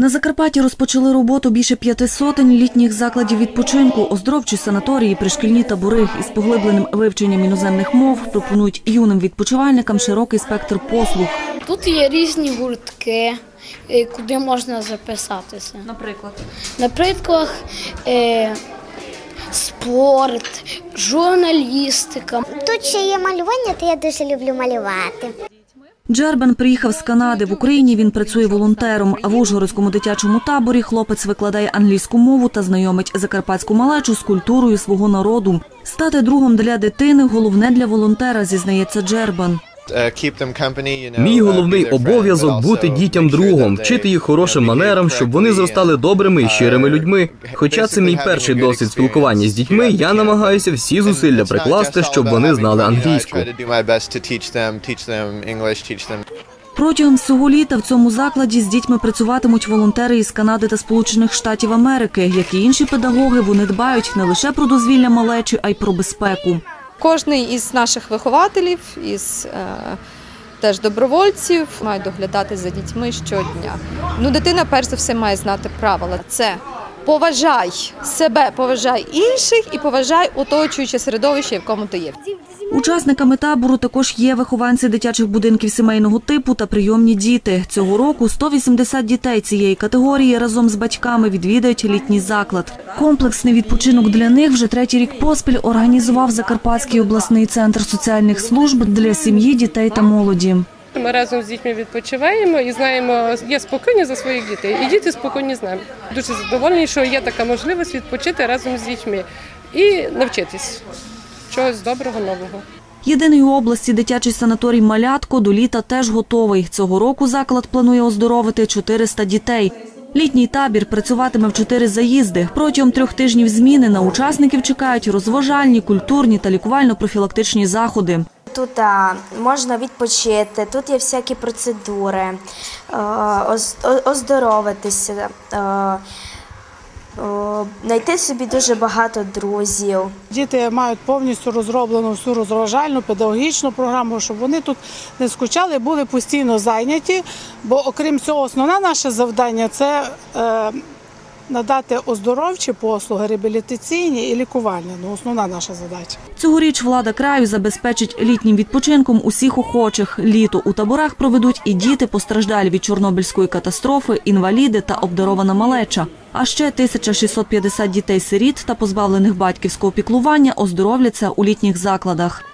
На Закарпатті розпочали роботу більше п'яти сотень літніх закладів відпочинку, оздоровчі санаторії, пришкільні табори із поглибленим вивченням іноземних мов пропонують юним відпочивальникам широкий спектр послуг. Тут є різні гуртки, е, куди можна записатися. Наприклад, Наприклад, е, спорт, журналістика. Тут ще є малювання, то я дуже люблю малювати. Джербен приїхав з Канади. В Україні він працює волонтером. В Ужгородському дитячому таборі хлопець викладає англійську мову та знайомить закарпатську малечу з культурою свого народу. Стати другом для дитини головне для волонтера, зізнається Джербан. Мій головний обов'язок бути дітям другом, вчити їх хорошим манерам, щоб вони зростали добрими і щирими людьми. Хоча це мій перший досвід спілкування з дітьми, я намагаюся всі зусилля прикласти, щоб вони знали англійську. Протягом всього літа в цьому закладі з дітьми працюватимуть волонтери із Канади та Сполучених Штатів Америки. Як і інші педагоги, вони дбають не лише про дозвілля малечі, а й про безпеку. Кожний із наших вихователів, із е, теж добровольців, має доглядати за дітьми щодня. Ну, дитина перш за все має знати правила. Це поважай себе, поважай інших і поважай оточуюче середовище, в якому ти є. Учасниками табору також є вихованці дитячих будинків сімейного типу та прийомні діти. Цього року 180 дітей цієї категорії разом з батьками відвідають літній заклад. Комплексний відпочинок для них вже третій рік поспіль організував Закарпатський обласний центр соціальних служб для сім'ї, дітей та молоді. Ми разом з дітьми відпочиваємо і знаємо, є спокійні за своїх дітей, і діти спокійні з нами. Дуже задоволені, що є така можливість відпочити разом з дітьми і навчитись чогось доброго нового. Єдиний у області дитячий санаторій «Малятко» до літа теж готовий. Цього року заклад планує оздоровити 400 дітей. Літній табір працюватиме в чотири заїзди. Протягом трьох тижнів зміни на учасників чекають розважальні, культурні та лікувально-профілактичні заходи. Тут а, можна відпочити, тут є всякі процедури, оздоровитися, знайти собі дуже багато друзів. Діти мають повністю розроблену всю розважальну педагогічну програму, щоб вони тут не скучали, були постійно зайняті. Бо окрім цього, основне наше завдання це е, надати оздоровчі послуги, реабілітаційні і лікувальні. Ну, основна наша задача. Цьогоріч влада краю забезпечить літнім відпочинком усіх охочих. Літо у таборах проведуть і діти, постраждалі від Чорнобильської катастрофи, інваліди та обдарована малеча. А ще 1650 дітей-сиріт та позбавлених батьківського піклування оздоровляться у літніх закладах.